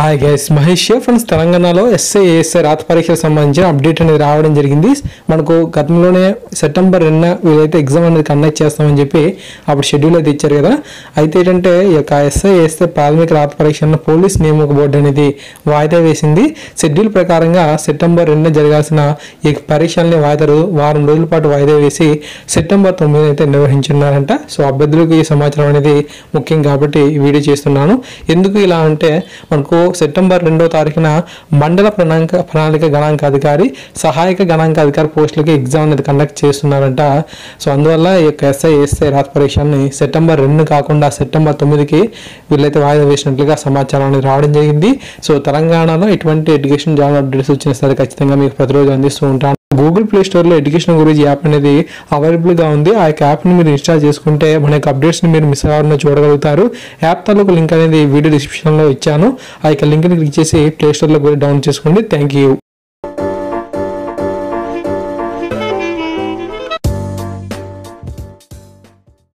Hi guys Mahesh friends తెలంగాణలో SI ASI రాత పరీక్షకు సంబంధించిన అప్డేట్ అనేది రావడం జరిగింది. మనకు గతంలోనే సెప్టెంబర్ రెండున వీళ్ళైతే ఎగ్జామ్ అనేది కండక్ట్ చేస్తామని చెప్పి అప్పుడు షెడ్యూల్ అయితే ఇచ్చారు కదా. అయితే ఏంటంటే ఈ యొక్క ఎస్ఐ ఏఎస్ఐ ప్రాథమిక రాత పరీక్షలను పోలీస్ నియామక బోర్డు అనేది వాయిదా వేసింది. షెడ్యూల్ ప్రకారంగా సెప్టెంబర్ రెండున జరగాల్సిన ఈ పరీక్షల్ని వాయిదారు వారం రోజుల పాటు వాయిదా వేసి సెప్టెంబర్ తొమ్మిది అయితే నిర్వహించున్నారంట. సో అభ్యర్థులకు ఈ సమాచారం అనేది ముఖ్యం కాబట్టి వీడియో చేస్తున్నాను. ఎందుకు ఇలా అంటే మనకు సెప్టెంబర్ రెండో తారీఖున మండల ప్రణాళిక ప్రణాళిక గణాంకాధికారి సహాయక గణాంకాధికారి పోస్టులకి ఎగ్జామ్ అనేది కండక్ట్ చేస్తున్నారంట. సో అందువల్ల ఈ యొక్క ఎస్ఐ ఎస్ఐ రాత పరీక్షని సెప్టెంబర్ రెండు కాకుండా సెప్టెంబర్ తొమ్మిదికి వీళ్ళైతే వాయిదా వేసినట్లుగా సమాచారం అనేది రావడం జరిగింది. సో తెలంగాణలో ఎటువంటి ఎడ్యుకేషన్ జాబ్ అప్డేట్స్ వచ్చినా సరే ఖచ్చితంగా మీకు ప్రతిరోజు అందిస్తూ ఉంటాను. గూగుల్ ప్లే స్టోర్లో ఎడ్యుకేషన్ గురించి యాప్ అనేది అవైలబుల్గా ఉంది. ఆ యొక్క యాప్ని మీరు ఇన్స్టాల్ చేసుకుంటే మన యొక్క అప్డేట్స్ని మీరు మిస్ అవ్వకుండా చూడగలుగుతారు. యాప్ తాలూకు లింక్ అనేది వీడియో డిస్క్రిప్షన్లో ఇచ్చాను. ఆ యొక్క లింక్ని క్లిక్ చేసి ప్లే స్టోర్లో కూడా డౌన్లోడ్ చేసుకోండి. Thank you